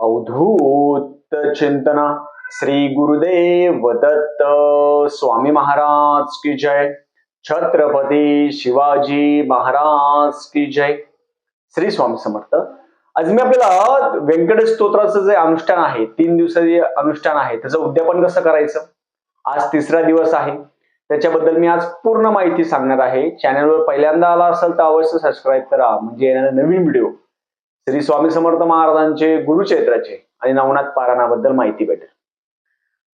अवधूत चिंतना श्री गुरुदेव दत्त स्वामी महाराज की जय। छत्रपती शिवाजी महाराज की जय। श्री स्वामी समर्थ। आज मी आपल्याला व्यंकटेश स्तोत्राचं जे अनुष्ठान आहे तीन दिवसाचे अनुष्ठान आहे त्याचं उद्यापन कसं करायचं? आज तिसरा दिवस आहे. त्याच्याबद्दल मी आज पूर्ण माहिती सांगणार आहे. चॅनलवर पहिल्यांदा आला असेल तर अवश्य सबस्क्राईब करा. म्हणजे येणारे नवीन व्हिडिओ श्री स्वामी समर्थ महाराजांचे गुरुचैत्राचे आणि नवनाथ पारायणाबद्दल माहिती भेटेल.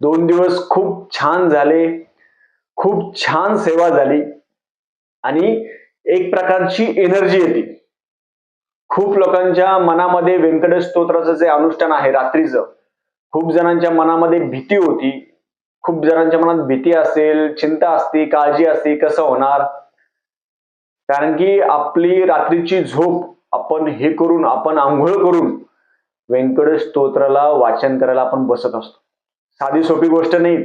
दोन दिवस खूप छान झाले खूप छान सेवा झाली आणि एक प्रकारची एनर्जी येते. खूप लोकांच्या मनामध्ये व्यंकटेश स्तोत्राचं जे अनुष्ठान आहे रात्रीचं खूप जणांच्या मनामध्ये भीती होती. खूप जणांच्या मनात भीती असेल चिंता असते काळजी असते कसं होणार? कारण की आपली रात्रीची झोप आपण हे करून आपण आंघोळ करून व्यंकटेश स्तोत्राला वाचन करायला आपण बसत असतो. साधी सोपी गोष्ट नाही.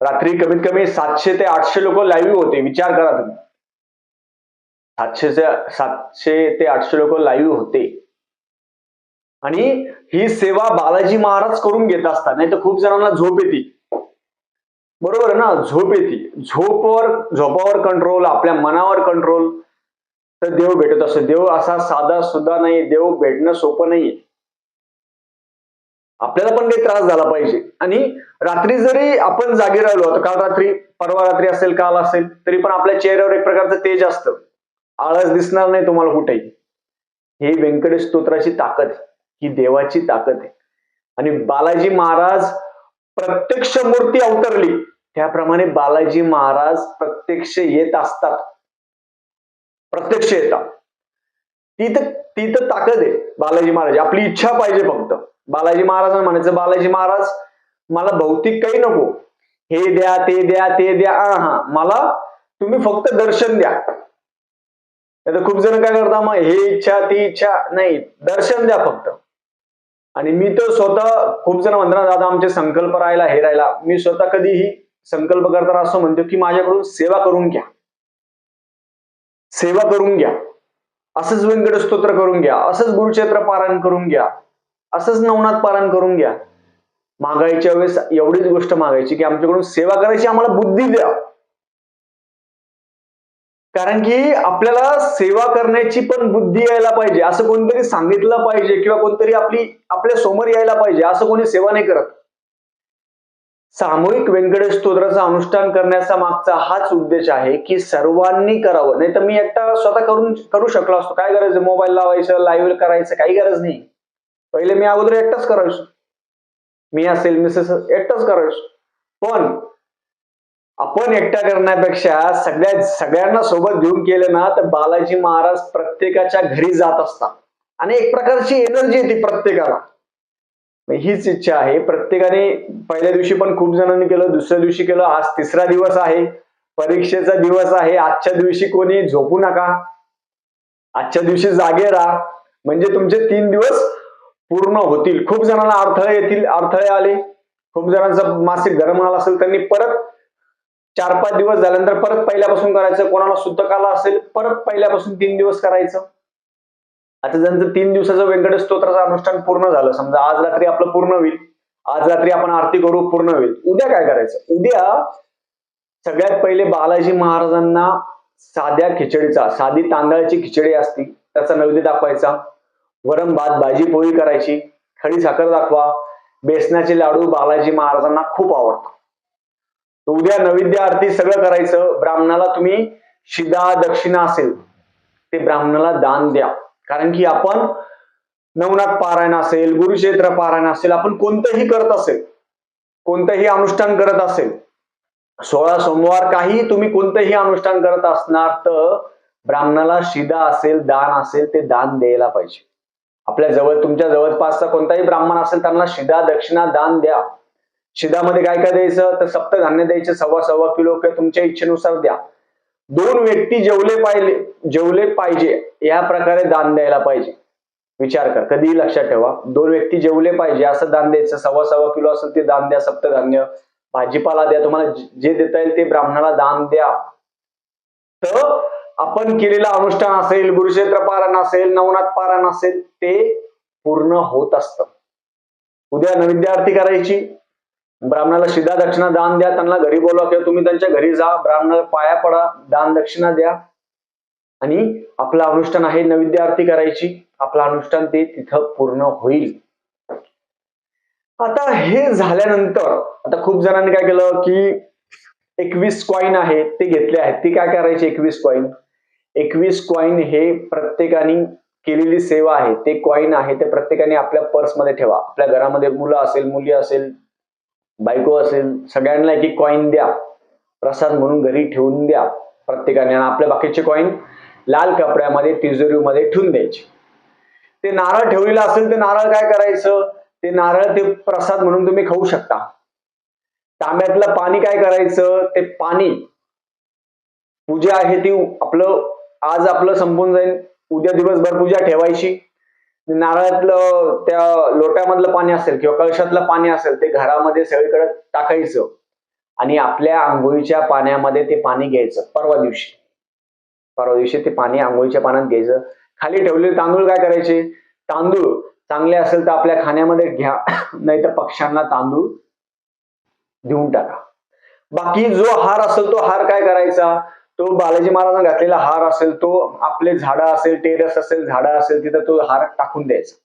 रात्री कमीत कमी सातशे ते आठशे लोक लाईव्ह होते विचार करा तुम्ही. सातशे सातशे ते आठशे लोक लाईव्ह होते. आणि ही सेवा बालाजी महाराज करून घेत असतात नाही तर खूप जणांना झोप येते. बरोबर ना? झोप येते. झोपवर झोपावर कंट्रोल आपल्या मनावर कंट्रोल तर देव भेटत असतो. देव असा साधा सुद्धा नाही. देव भेटणं सोपं नाहीये आपल्याला पण काही त्रास झाला पाहिजे. आणि रात्री जरी आपण जागे राहिलो आता काल रात्री परवा रात्री असेल काल असेल तरी पण आपल्या चेहऱ्यावर एक प्रकारचं तेज असतं. आळस दिसणार नाही तुम्हाला कुठेही. हे व्यंकटेश स्तोत्राची ताकद आहे. ही देवाची ताकद आहे. आणि बालाजी महाराज प्रत्यक्ष मूर्ती अवतरली. त्याप्रमाणे बालाजी महाराज प्रत्यक्ष येत असतात. प्रत्यक्ष येतात ती तर ती तर ताकद आहे बालाजी महाराज. आपली इच्छा पाहिजे फक्त. बालाजी महाराजांना म्हणायचं बालाजी महाराज मला भौतिक काही नको. हे द्या ते द्या ते द्या. हा. मला तुम्ही फक्त दर्शन द्या. नाही खूप जण काय करता मग हे इच्छा ती इच्छा. नाही दर्शन द्या फक्त. आणि मी तर स्वतः खूप जण म्हणतात दादा आमचे संकल्प राहिला हे राहिला मी स्वतः कधीही संकल्प करताना असं म्हणतो की माझ्याकडून सेवा करून घ्या. सेवा करून घ्या. असंच व्यंकट स्तोत्र करून घ्या. असंच गुरुक्षेत्र पारायण करून घ्या. असंच नवनाथ पारायण करून घ्या. मागायच्या वेळेस एवढीच गोष्ट मागायची की आमच्याकडून सेवा करायची आम्हाला बुद्धी द्या. कारण की आपल्याला सेवा करण्याची पण बुद्धी यायला पाहिजे. असं कोणतरी सांगितलं पाहिजे किंवा कोणतरी आपली आपल्यासमोर यायला पाहिजे. असं कोणी सेवा नाही करत. सामूहिक व्यंकटेश स्तोत्राचं अनुष्ठान करण्याचा मागचा हाच उद्देश आहे की सर्वांनी करावं. नाही तर मी एकटा स्वतः करून करू शकलो असतो. काय करायचं मोबाईल लावायचं लाईव्ह करायचं काही गरज नाही. पहिले मी अगोदर एकटाच करायचो. मी असेल मिसेस एकटाच करायचो. पण आपण एकटा करण्यापेक्षा सगळ्या सगळ्यांना सोबत घेऊन केलं ना तर बालाजी महाराज प्रत्येकाच्या घरी जात असतात. आणि एक प्रकारची एनर्जी येते प्रत्येकाला. हीच इच्छा आहे. प्रत्येकाने पहिल्या दिवशी पण खूप जणांनी केलं दुसऱ्या दिवशी केलं. आज तिसरा दिवस आहे. परीक्षेचा दिवस आहे. आजच्या दिवशी कोणी झोपू नका. आजच्या दिवशी जागे राहा. म्हणजे तुमचे तीन दिवस पूर्ण होतील. खूप जणांना अडथळे येतील अडथळे आले. खूप जणांचा मासिक गरम आला असेल त्यांनी परत चार पाच दिवस झाल्यानंतर परत पहिल्यापासून करायचं. कोणाला सुतक आला असेल परत पहिल्यापासून तीन दिवस करायचं. आता ज्यांचं तीन दिवसाचं व्यंकटेश स्तोत्राचं अनुष्ठान पूर्ण झालं समजा आज रात्री आपलं पूर्ण होईल आज रात्री आपण आरती करू पूर्ण होईल उद्या काय करायचं? उद्या सगळ्यात पहिले बालाजी महाराजांना साध्या खिचडीचा साधी तांदळाची खिचडी असती त्याचा नैवेद्य दाखवायचा. वरण भात भाजी पोळी करायची खडी साखर दाखवा बेसनाचे लाडू बालाजी महाराजांना खूप आवडतात. उद्या नैवेद्य आरती सगळं करायचं ब्राह्मणाला तुम्ही शिदा दक्षिणा असेल ते ब्राह्मणाला दान द्या. कारण की आपण नवनाथ पारायण असेल गुरुक्षेत्र पारायण असेल आपण कोणतंही करत असेल कोणतंही अनुष्ठान करत असेल सोळा सोमवार काही तुम्ही कोणतंही अनुष्ठान करत असणार तर ब्राह्मणाला शिदा असेल दान असेल ते दान द्यायला पाहिजे. आपल्या जवळ तुमच्या जवळपासचा कोणताही ब्राह्मण असेल त्यांना शिदा दक्षिणा दान द्या. शिदामध्ये काय काय द्यायचं? तर सप्तधान्य द्यायचे सव्वा सव्वा किलो किंवा तुमच्या इच्छेनुसार द्या. दोन व्यक्ती जेवले पाहिजे जेवले पाहिजे या प्रकारे दान द्यायला पाहिजे. विचार कर कधीही लक्षात ठेवा. दोन व्यक्ती जेवले पाहिजे असं दान द्यायचं सव्वा सव्वा किलो असेल ते दान द्या सप्तधान्य. भाजीपाला द्या तुम्हाला जे देता येईल ते ब्राह्मणाला दान द्या. तर आपण केलेलं अनुष्ठान असेल गुरुक्षेत्र पारण असेल नवनाथ पारण असेल ते पूर्ण होत असतं. उद्या विद्यार्थी करायची ब्राह्मणाला शिदा दक्षिणा दान द्या त्यांना घरी बोलवा किंवा तुम्ही त्यांच्या घरी जा ब्राह्मणाला पाया पडा दान दक्षिणा द्या. आणि आपलं अनुष्ठान आहे नैवेद्य आरती करायची. आपलं अनुष्ठान ते तिथं पूर्ण होईल. आता हे झाल्यानंतर आता खूप जणांनी काय केलं की एकवीस कॉईन आहे ते घेतले आहेत. ते काय करायचे एकवीस कॉईन एकवीस कॉईन हे प्रत्येकाने केलेली सेवा आहे. ते कॉईन आहे ते प्रत्येकाने आपल्या पर्समध्ये ठेवा. आपल्या घरामध्ये मुलं असेल मुली असेल बायको असेल सगळ्यांना एक एक कॉईन द्या. प्रसाद म्हणून घरी ठेवून द्या प्रत्येकाने. आपल्या बाकीचे कॉईन लाल कपड्यामध्ये तिजोरीमध्ये ठेवून द्यायचे. ते नारळ ठेवलेलं असेल ते नारळ काय करायचं? ते नारळ ते प्रसाद म्हणून तुम्ही खाऊ शकता. तांब्यातलं पाणी काय करायचं? ते पाणी. पूजा आहे ती आपलं आज आपलं संपून जाईल. उद्या दिवसभर पूजा ठेवायची. नारळातलं त्या लोट्यामधलं पाणी असेल किंवा कळशातलं पाणी असेल ते घरामध्ये सगळीकडे टाकायचं आणि आपल्या आंघोळीच्या पाण्यामध्ये ते पाणी घ्यायचं परवा दिवशी. परवा दिवशी ते पाणी आंघोळीच्या पाण्यात घ्यायचं. खाली ठेवलेले तांदूळ काय करायचे? तांदूळ. चांगले असेल तर आपल्या खाण्यामध्ये घ्या. नाही तर पक्ष्यांना तांदूळ देऊन टाका. बाकी जो हार असेल तो हार काय करायचा? तो बालाजी महाराजांना घातलेला हार असेल तो आपले झाडं असेल टेरस असेल झाडं असेल तिथं तो हार टाकून द्यायचा.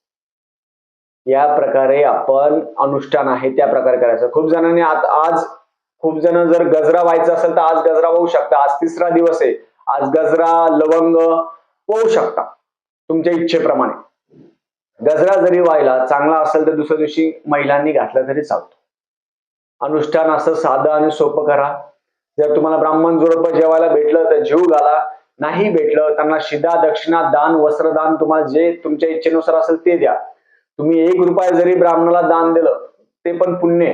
या प्रकारे आपण अनुष्ठान आहे त्या प्रकारे करायचं. खूप जणांनी आज खूप जण जर गजरा व्हायचा असेल तर आज गजरा वाहू शकता. आज तिसरा दिवस आहे. आज गजरा लवंग वाहू शकता तुमच्या इच्छेप्रमाणे. गजरा जरी व्हायला चांगला असेल तर दुसऱ्या दिवशी महिलांनी घातला तरी चालतो. अनुष्ठान असं साधं आणि सोपं करा. जर तुम्हाला ब्राह्मण जोडप जेवायला भेटलं तर जीव घाला. नाही भेटलं त्यांना शिदा दक्षिणा दान वस्त्रदान तुम्हाला जे तुमच्या इच्छेनुसार असेल ते द्या. तुम्ही एक रुपया जरी ब्राह्मणाला दान दिलं ते पण पुण्य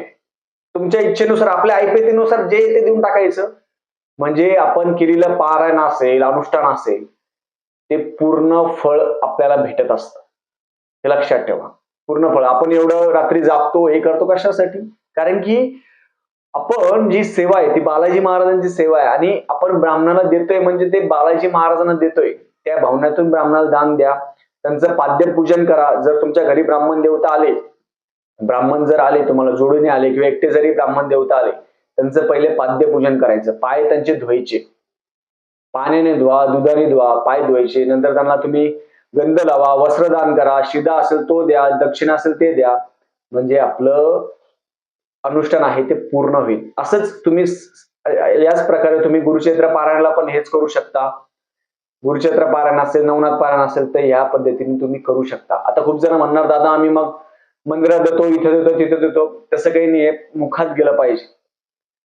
तुमच्या इच्छेनुसार आपल्या ऐपतीनुसार जे ते देऊन टाकायचं. म्हणजे आपण केलेलं पारायण असेल अनुष्ठान असेल ते पूर्ण फळ आपल्याला भेटत असतं. हे लक्षात ठेवा. पूर्ण फळ. आपण एवढं रात्री जागतो हे करतो कशासाठी? कारण की आपण जी सेवा आहे ती बालाजी महाराजांची सेवा आहे आणि आपण ब्राह्मणाला देतोय म्हणजे ते बालाजी महाराजांना देतोय. त्या भावनातून ब्राह्मणाला दान द्या. त्यांचं पाद्यपूजन करा. जर तुमच्या घरी ब्राह्मण देवता आले ब्राह्मण जर आले तुम्हाला जोडून आले किंवा एकटे जरी ब्राह्मण देवता आले त्यांचं पहिले पाद्यपूजन करायचं. पाय त्यांचे धुवायचे. पाण्याने धुवा दुधाने धुवा पाय धुवायचे. नंतर त्यांना तुम्ही गंध लावा वस्त्रदान करा. शिदा असेल तो द्या दक्षिण असेल ते द्या. म्हणजे आपलं अनुष्ठान आहे ते पूर्ण होईल. असंच तुम्ही याच प्रकारे तुम्ही गुरुक्षेत्र पारायणाला पण हेच करू शकता. गुरुक्षेत्र पारायण असेल नवनाथ पारायण असेल तर या पद्धतीने तुम्ही करू शकता. आता खूप जण म्हणणार दादा आम्ही मग मंदिरात देतो इथे देतो तिथे देतो. तसं काही नाही मुखात गेलं पाहिजे.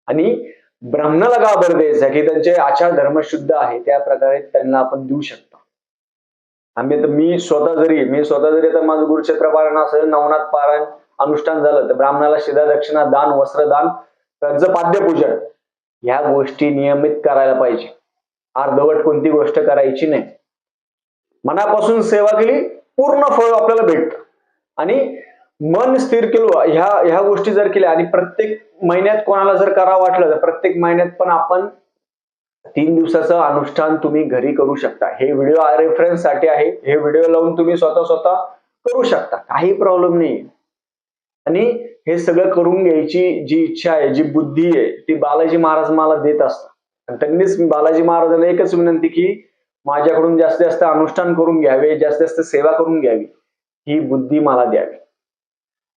आणि ब्राह्मणाला का बरं द्यायचं? की त्यांचे आचार धर्म शुद्ध आहे त्या प्रकारे त्यांना आपण देऊ शकतो. आम्ही तर मी स्वतः जरी मी स्वतः जरी तर माझं गुरुक्षेत्र पारायण असेल नवनाथ पारायण अनुष्ठान झालं तर ब्राह्मणाला शिदा दक्षिणा दान वस्त्रदान कर्ज पाद्यपूजन ह्या गोष्टी नियमित करायला पाहिजे. अर्धवट कोणती गोष्ट करायची नाही. मनापासून सेवा केली पूर्ण फळ आपल्याला भेटतं. आणि मन स्थिर केलं ह्या ह्या गोष्टी जर केल्या आणि प्रत्येक महिन्यात कोणाला जर करावं वाटलं तर प्रत्येक महिन्यात पण आपण तीन दिवसाचं अनुष्ठान तुम्ही घरी करू शकता. हे व्हिडिओ रेफरन्ससाठी आहे. हे व्हिडिओ लावून तुम्ही स्वतः स्वतः करू शकता. काही प्रॉब्लेम नाही आणि हे सगळं करून घ्यायची जी इच्छा आहे जी बुद्धी आहे ती बालाजी महाराज मला देत असतात. आणि त्यांनीच बालाजी महाराजांना एकच विनंती की माझ्याकडून जास्तीत जास्त अनुष्ठान करून घ्यावे जास्तीत जास्त सेवा करून घ्यावी ही बुद्धी मला द्यावी.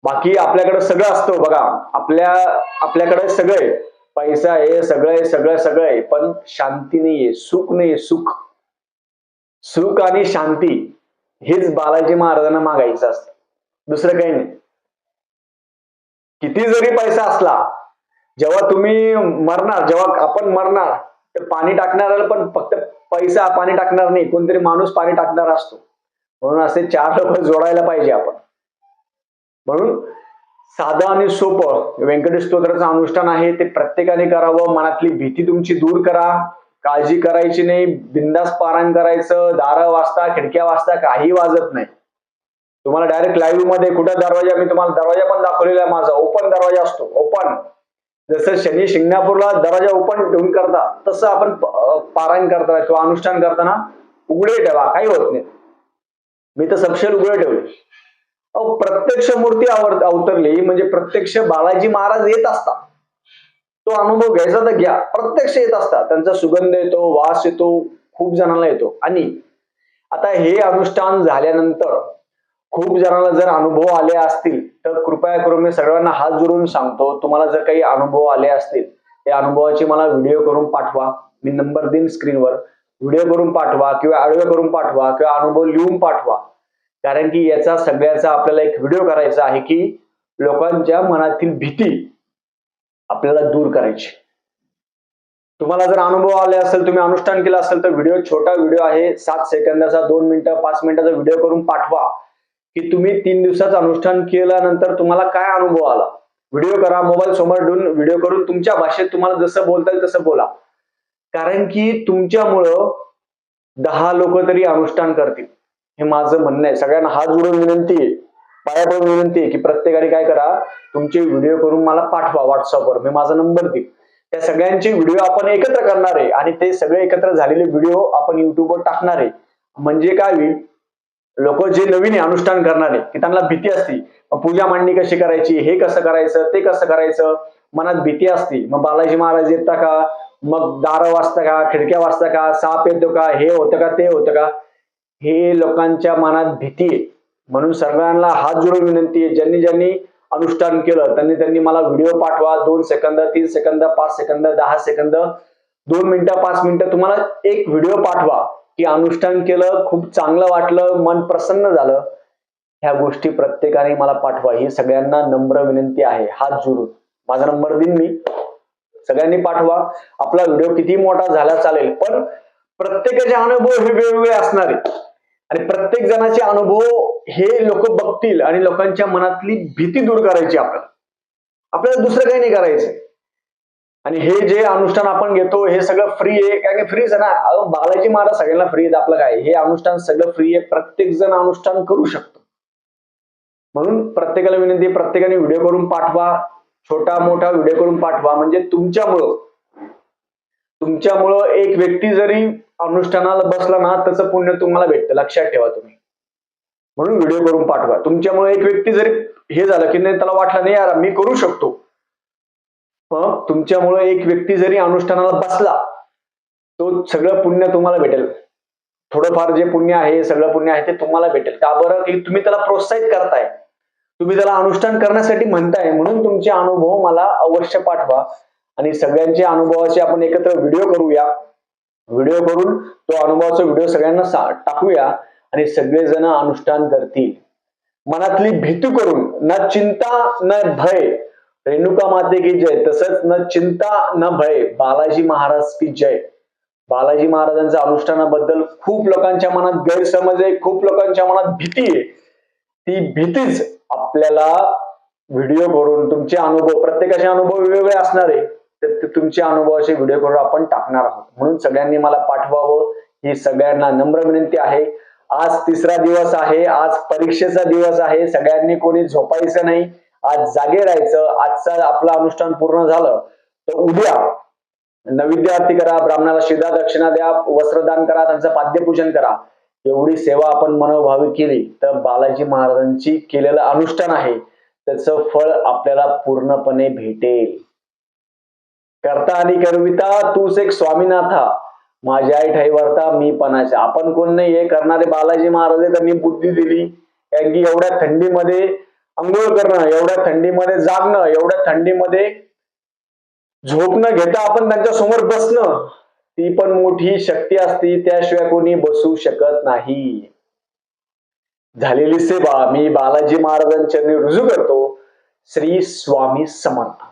बाकी आपल्याकडे सगळं असतं हो बघा. आपल्या आपल्याकडे सगळं आहे. पैसा आहे सगळं आहे सगळं सगळं आहे. पण शांती नाहीये सुख नाहीये सुख. सुख आणि शांती हेच बालाजी महाराजांना मागायचं असतं. दुसरं काही नाही. किती जरी पैसा असला जेव्हा तुम्ही मरणार जेव्हा आपण मरणार तर पाणी टाकणाऱ्याला पण फक्त पैसा पाणी टाकणार नाही कोणतरी माणूस पाणी टाकणार असतो. म्हणून असे चार लोक जोडायला पाहिजे आपण. म्हणून साधं आणि सोपं व्यंकटेश स्तोत्राचं अनुष्ठान आहे ते प्रत्येकाने करावं मनातली भीती तुमची दूर करा काळजी करायची नाही बिंदास पारायण करायचं दारं वाजता खिडक्या वाजता काही वाजत नाही. तुम्हाला डायरेक्ट लाईव्हमध्ये कुठं दरवाजा मी तुम्हाला दरवाजा पण दाखवलेला आहे माझा. ओपन दरवाजा असतो. ओपन जसं शनी शिंगणापूरला दरवाजा ओपन ठेवून करता तसं आपण पारायण करताना किंवा अनुष्ठान करताना उघडे ठेवा. काही होत नाही. मी तर सपशेल उघडे ठेवले. अहो प्रत्यक्ष मूर्ती आवर अवतरली. म्हणजे प्रत्यक्ष बालाजी महाराज येत असतात. तो अनुभव घ्यायचा तर घ्या. प्रत्यक्ष येत असतात. त्यांचा सुगंध येतो वास येतो खूप जणांना येतो. आणि आता हे अनुष्ठान झाल्यानंतर खूप जणांना जर अनुभव आले असतील तर कृपया करून मी सगळ्यांना हात जोडून सांगतो. तुम्हाला जर काही अनुभव आले असतील त्या अनुभवाची मला व्हिडिओ करून पाठवा. मी नंबर देईन स्क्रीनवर व्हिडिओ करून पाठवा किंवा ऑडिओ करून पाठवा किंवा अनुभव लिहून पाठवा. कारण की याचा सगळ्याचा आपल्याला एक व्हिडिओ करायचा आहे की लोकांच्या मनातील भीती आपल्याला दूर करायची. तुम्हाला जर अनुभव आले असेल तुम्ही अनुष्ठान केलं असेल तर व्हिडिओ छोटा व्हिडिओ आहे. सात सेकंदाचा दोन मिनिटं पाच मिनिटाचा व्हिडिओ करून पाठवा. की तुम्ही तीन दिवसाचं अनुष्ठान केल्यानंतर तुम्हाला काय अनुभव आला? व्हिडिओ करा मोबाईल समोर ठेवून व्हिडिओ करून तुमच्या भाषेत तुम्हाला जसं बोलता येईल तसं बोला. कारण की तुमच्यामुळं दहा लोक तरी अनुष्ठान करतील. हे माझं म्हणणं आहे. सगळ्यांना हात जोडून विनंती आहे. पाया पडून विनंती आहे की प्रत्येकाने काय करा तुमचे व्हिडिओ करून मला पाठवा व्हॉट्सअपवर मी माझा नंबर देईन. त्या सगळ्यांचे व्हिडिओ आपण एकत्र करणार आहे आणि ते सगळे एकत्र झालेले व्हिडिओ आपण युट्यूबवर टाकणार आहे. म्हणजे काय होईल? लोक जे नवीन आहे अनुष्ठान करणारे की त्यांना भीती असते पूजा मांडणी कशी करायची हे कसं करायचं ते कसं करायचं मनात भीती असते. मग बालाजी महाराज येतात का? मग दार वाजता का? खिडक्या वाजता का? साप येतो का? हे होतं का? ते होतं का? हे लोकांच्या मनात भीती आहे. म्हणून सगळ्यांना हात जोडून विनंती आहे ज्यांनी ज्यांनी अनुष्ठान केलं त्यांनी त्यांनी मला व्हिडिओ पाठवा दोन सेकंद तीन सेकंद पाच सेकंद दहा सेकंद दोन मिनिटं पाच मिनिटं तुम्हाला एक व्हिडिओ पाठवा. की अनुष्ठान केलं खूप चांगलं वाटलं मन प्रसन्न झालं. ह्या गोष्टी प्रत्येकाने मला पाठवा. ही सगळ्यांना नम्र विनंती आहे. हात जोडून. माझा नंबर देईन मी. सगळ्यांनी पाठवा. आपला व्हिडिओ किती मोठा झाला चालेल पण प्रत्येकाचे अनुभव हे वेगवेगळे असणार. आहेत आणि प्रत्येक जणाचे अनुभव हे लोक बघतील आणि लोकांच्या मनातली भीती दूर करायची आपल्याला. आपल्याला दुसरं काही नाही करायचं आणि हे जे अनुष्ठान आपण घेतो हे सगळं फ्री आहे. कारण की फ्रीच आहे? ना बालाजी महाराज सगळ्यांना फ्री आहेत आपलं काय? हे अनुष्ठान सगळं फ्री आहे. प्रत्येक जण अनुष्ठान करू शकतो. म्हणून प्रत्येकाला विनंती प्रत्येकाने व्हिडिओ करून पाठवा. छोटा मोठा व्हिडिओ करून पाठवा. म्हणजे तुमच्यामुळं तुमच्यामुळं एक व्यक्ती जरी अनुष्ठानाला बसला ना त्याचं पुण्य तुम्हाला भेटतं. लक्षात ठेवा तुम्ही. म्हणून व्हिडिओ करून पाठवा. तुमच्यामुळे एक व्यक्ती जरी हे झालं की नाही त्याला वाटलं नाही यार मी करू शकतो. मग तुमच्यामुळे एक व्यक्ती जरी अनुष्ठानाला बसला तो सगळं पुण्य तुम्हाला भेटेल. थोडंफार जे पुण्य आहे सगळं पुण्य आहे ते तुम्हाला भेटेल. का बरं? की तुम्ही त्याला प्रोत्साहित करताय. तुम्ही त्याला अनुष्ठान करण्यासाठी म्हणताय म्हणून तुमचे अनुभव मला अवश्य पाठवा. आणि सगळ्यांचे अनुभवाचे आपण एकत्र व्हिडिओ करूया. व्हिडिओ करून तो अनुभवाचा व्हिडिओ सगळ्यांना सा- टाकूया. आणि सगळेजण अनुष्ठान करतील. मनातली भीती करून न चिंता न भय रेणुका माते की जय. तसंच न चिंता न भय बालाजी महाराज की जय. बालाजी महाराजांच्या अनुष्ठानाबद्दल खूप लोकांच्या मनात गैरसमज आहे खूप लोकांच्या मनात भीती आहे. ती भीतीच आपल्याला व्हिडिओ करून तुमचे अनुभव प्रत्येकाचे अनुभव वेगवेगळे असणार आहे. तर तुमचे तुमच्या अनुभवाचे व्हिडिओ करून आपण टाकणार आहोत. म्हणून सगळ्यांनी मला पाठवावं. ही सगळ्यांना नम्र विनंती आहे. आज तिसरा दिवस आहे आज परीक्षेचा दिवस आहे. सगळ्यांनी कोणी झोपायचं नाही. आज जागे राहायचं आजचं आपलं अनुष्ठान पूर्ण झालं तर उद्या नैवेद्य आरती करा ब्राह्मणाला शिदा दक्षिणा द्या वस्त्रदान करा त्यांचं पाद्यपूजन करा. एवढी सेवा आपण मनोभावी केली तर बालाजी महाराजांची केलेलं अनुष्ठान आहे. त्याचं फळ आपल्याला पूर्णपणे भेटेल. करता आणि करविता तूच एक स्वामीनाथा. माझी आई ठाईवरता मी पणाचे. आपण कोण नाही हे करणारे बालाजी महाराज आहे, त्यांनी बुद्धी दिली. कारण की एवढ्या थंडीमध्ये आंघोळ करणं एवढ्या थंडीमध्ये जागणं एवढ्या थंडीमध्ये झोप न घेता आपण त्यांच्यासमोर बसणं ती पण मोठी शक्ती असती. त्याशिवाय कोणी बसू शकत नाही. झालेली सेवा मी बालाजी महाराजांच्या रुजू करतो. श्री स्वामी समर्थ.